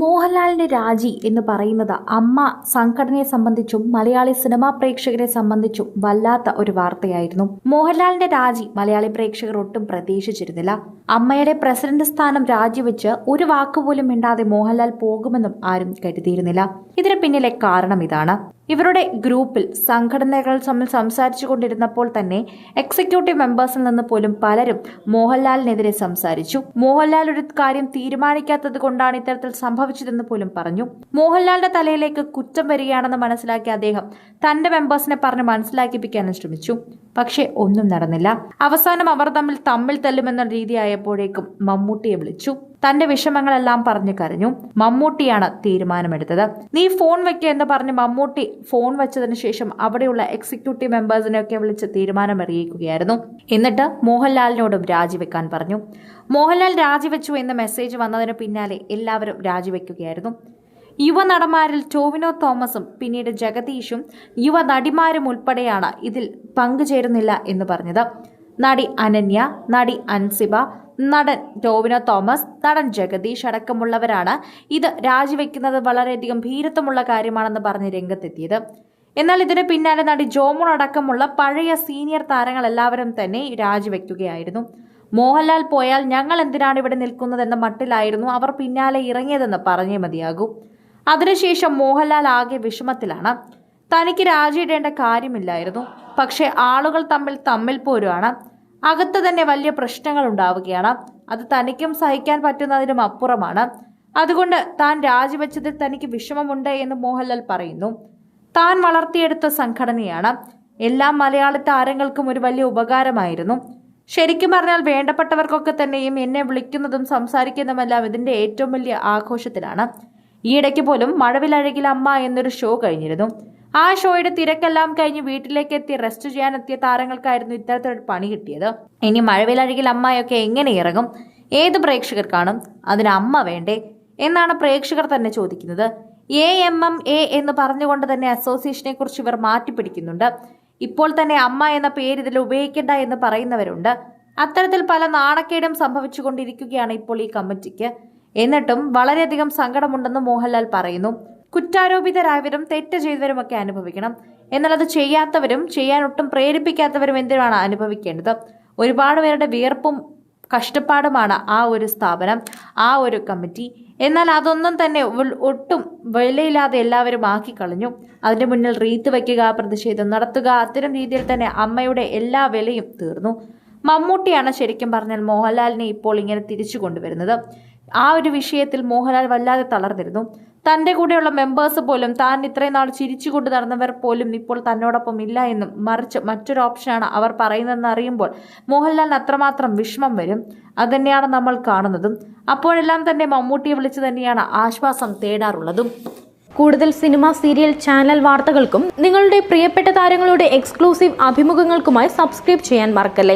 മോഹൻലാലിന്റെ രാജി എന്ന് പറയുന്നത് അമ്മ സംഘടനയെ സംബന്ധിച്ചും മലയാളി സിനിമാ പ്രേക്ഷകരെ സംബന്ധിച്ചും വല്ലാത്ത ഒരു വാർത്തയായിരുന്നു. മോഹൻലാലിന്റെ രാജി മലയാളി പ്രേക്ഷകർ ഒട്ടും പ്രതീക്ഷിച്ചിരുന്നില്ല. അമ്മയുടെ പ്രസിഡന്റ് സ്ഥാനം രാജിവെച്ച് ഒരു വാക്കുപോലും മിണ്ടാതെ മോഹൻലാൽ പോകുമെന്നും ആരും കരുതിയിരുന്നില്ല. ഇതിന് പിന്നിലെ കാരണം ഇതാണ്. ഇവരുടെ ഗ്രൂപ്പിൽ സംഘടനകൾ തമ്മിൽ സംസാരിച്ചു കൊണ്ടിരുന്നപ്പോൾ തന്നെ എക്സിക്യൂട്ടീവ് മെമ്പേഴ്സിൽ നിന്ന് പോലും പലരും മോഹൻലാലിനെതിരെ സംസാരിച്ചു. മോഹൻലാൽ ഒരു കാര്യം തീരുമാനിക്കാത്തത് കൊണ്ടാണ് ഇത്തരത്തിൽ സംഭവിച്ചതെന്ന് പോലും പറഞ്ഞു. മോഹൻലാലിന്റെ തലയിലേക്ക് കുറ്റം വരികയാണെന്ന് മനസ്സിലാക്കി അദ്ദേഹം തന്റെ മെമ്പേഴ്സിനെ പറഞ്ഞ് മനസ്സിലാക്കിപ്പിക്കാനും ശ്രമിച്ചു. പക്ഷേ ഒന്നും നടന്നില്ല. അവസാനം അവർ തമ്മിൽ തമ്മിൽ തല്ലുമെന്ന രീതിയായപ്പോഴേക്കും മമ്മൂട്ടിയെ വിളിച്ചു. തന്റെ വിഷമങ്ങളെല്ലാം പറഞ്ഞു കരഞ്ഞു. മമ്മൂട്ടിയാണ് തീരുമാനമെടുത്തത്. നീ ഫോൺ വെക്കുക എന്ന് പറഞ്ഞ് മമ്മൂട്ടി ഫോൺ വെച്ചതിന് ശേഷം അവിടെയുള്ള എക്സിക്യൂട്ടീവ് മെമ്പേഴ്സിനെയൊക്കെ വിളിച്ച് തീരുമാനമറിയിക്കുകയായിരുന്നു. എന്നിട്ട് മോഹൻലാലിനോടും രാജിവെക്കാൻ പറഞ്ഞു. മോഹൻലാൽ രാജിവെച്ചു എന്ന മെസ്സേജ് വന്നതിന് പിന്നാലെ എല്ലാവരും രാജിവെക്കുകയായിരുന്നു. യുവനടന്മാരിൽ ടോവിനോ തോമസും പിന്നീട് ജഗദീഷും യുവ നടിമാരും ഉൾപ്പെടെയാണ് ഇതിൽ പങ്കുചേരുന്നില്ല എന്ന് പറഞ്ഞത്. നടി അനന്യ നടി അൻസിബ നടൻ ടോവിനോ തോമസ് നടൻ ജഗദീഷ് അടക്കമുള്ളവരാണ് ഇത് രാജിവെക്കുന്നത് വളരെയധികം ഭീരത്വമുള്ള കാര്യമാണെന്ന് പറഞ്ഞ് രംഗത്തെത്തിയത്. എന്നാൽ ഇതിന് പിന്നാലെ നടി ജോമോൾ അടക്കമുള്ള പഴയ സീനിയർ താരങ്ങൾ എല്ലാവരും തന്നെ രാജിവെക്കുകയായിരുന്നു. മോഹൻലാൽ പോയാൽ ഞങ്ങൾ എന്തിനാണ് ഇവിടെ നിൽക്കുന്നതെന്ന മട്ടിലായിരുന്നു അവർ പിന്നാലെ ഇറങ്ങിയതെന്ന് പറഞ്ഞേ മതിയാകൂ. അതിനുശേഷം മോഹൻലാൽ ആകെ വിഷമത്തിലാണ്. തനിക്ക് രാജിയിടേണ്ട കാര്യമില്ലായിരുന്നു. പക്ഷേ ആളുകൾ തമ്മിൽ തമ്മിൽ പോരുവാണ്. അകത്ത് തന്നെ വലിയ പ്രശ്നങ്ങൾ ഉണ്ടാവുകയാണ്. അത് തനിക്കും സഹിക്കാൻ പറ്റുന്നതിനും അപ്പുറമാണ്. അതുകൊണ്ട് താൻ രാജിവെച്ചതിൽ തനിക്ക് വിഷമമുണ്ട് എന്ന് മോഹൻലാൽ പറയുന്നു. താൻ വളർത്തിയെടുത്ത സംഘടനയാണ്. എല്ലാ മലയാളി താരങ്ങൾക്കും ഒരു വലിയ ഉപകാരമായിരുന്നു. ശരിക്കും പറഞ്ഞാൽ വേണ്ടപ്പെട്ടവർക്കൊക്കെ തന്നെയും എന്നെ വിളിക്കുന്നതും സംസാരിക്കുന്നതുമെല്ലാം ഇതിന്റെ ഏറ്റവും വലിയ ആഘോഷത്തിലാണ്. ഈയിടയ്ക്ക് പോലും മഴവിലഴകിൽ അമ്മ എന്നൊരു ഷോ കഴിഞ്ഞിരുന്നു. ആ ഷോയുടെ തിരക്കെല്ലാം കഴിഞ്ഞ് വീട്ടിലേക്ക് എത്തി റെസ്റ്റ് ചെയ്യാൻ എത്തിയ താരങ്ങൾക്കായിരുന്നു ഇത്തരത്തിലൊരു പണി കിട്ടിയത്. ഇനി മഴവിലഴകിൽ അമ്മയൊക്കെ എങ്ങനെ ഇറങ്ങും? ഏത് പ്രേക്ഷകർ കാണും? അതിന് അമ്മ വേണ്ടേ? എന്നാണ് പ്രേക്ഷകർ തന്നെ ചോദിക്കുന്നത്. എ എം എം എ എന്ന് പറഞ്ഞുകൊണ്ട് തന്നെ അസോസിയേഷനെ കുറിച്ച് ഇവർ മാറ്റിപ്പിടിക്കുന്നുണ്ട്. ഇപ്പോൾ തന്നെ അമ്മ എന്ന പേര് ഇതിൽ ഉപയോഗിക്കേണ്ട എന്ന് പറയുന്നവരുണ്ട്. അത്തരത്തിൽ പല നാണക്കേടും സംഭവിച്ചുകൊണ്ടിരിക്കുകയാണ് ഇപ്പോൾ ഈ കമ്മിറ്റിക്ക്. എന്നിട്ടും വളരെയധികം സങ്കടമുണ്ടെന്ന് മോഹൻലാൽ പറയുന്നു. കുറ്റാരോപിതരായവരും തെറ്റ് ചെയ്തവരുമൊക്കെ അനുഭവിക്കണം. എന്നാൽ അത് ചെയ്യാത്തവരും ചെയ്യാൻ ഒട്ടും പ്രേരിപ്പിക്കാത്തവരും എന്തിനാണ് അനുഭവിക്കേണ്ടത്? ഒരുപാട് പേരുടെ വിയർപ്പും കഷ്ടപ്പാടുമാണ് ആ ഒരു സ്ഥാപനം ആ ഒരു കമ്മിറ്റി. എന്നാൽ അതൊന്നും തന്നെ ഒട്ടും വിലയില്ലാതെ എല്ലാവരും ആക്കി കളഞ്ഞു. അതിന്റെ മുന്നിൽ റീത്ത് വയ്ക്കുക പ്രതിഷേധം നടത്തുക അത്തരം രീതിയിൽ തന്നെ അമ്മയുടെ എല്ലാ വിലയും തീർന്നു. മമ്മൂട്ടിയാണ് ശരിക്കും പറഞ്ഞാൽ മോഹൻലാലിനെ ഇപ്പോൾ ഇങ്ങനെ തിരിച്ചു കൊണ്ടുവരുന്നത്. ആ ഒരു വിഷയത്തിൽ മോഹൻലാൽ വല്ലാതെ തളർന്നിരുന്നു. തന്റെ കൂടെയുള്ള മെമ്പേഴ്സ് പോലും താൻ ഇത്രയും നാൾ ചിരിച്ചുകൊണ്ട് നടന്നവർ പോലും ഇപ്പോൾ തന്നോടൊപ്പം ഇല്ല എന്നും മറിച്ച് മറ്റൊരു ഓപ്ഷനാണ് അവർ പറയുന്നതെന്ന് അറിയുമ്പോൾ മോഹൻലാലിന് അത്രമാത്രം വിഷമം വരും. അതുതന്നെയാണ് നമ്മൾ കാണുന്നതും. അപ്പോഴെല്ലാം തന്നെ മമ്മൂട്ടിയെ വിളിച്ച് തന്നെയാണ് ആശ്വാസം തേടാറുള്ളതും. കൂടുതൽ സിനിമ സീരിയൽ ചാനൽ വാർത്തകൾക്കും നിങ്ങളുടെ പ്രിയപ്പെട്ട താരങ്ങളുടെ എക്സ്ക്ലൂസീവ് അഭിമുഖങ്ങൾക്കുമായി സബ്സ്ക്രൈബ് ചെയ്യാൻ മറക്കല്ലേ?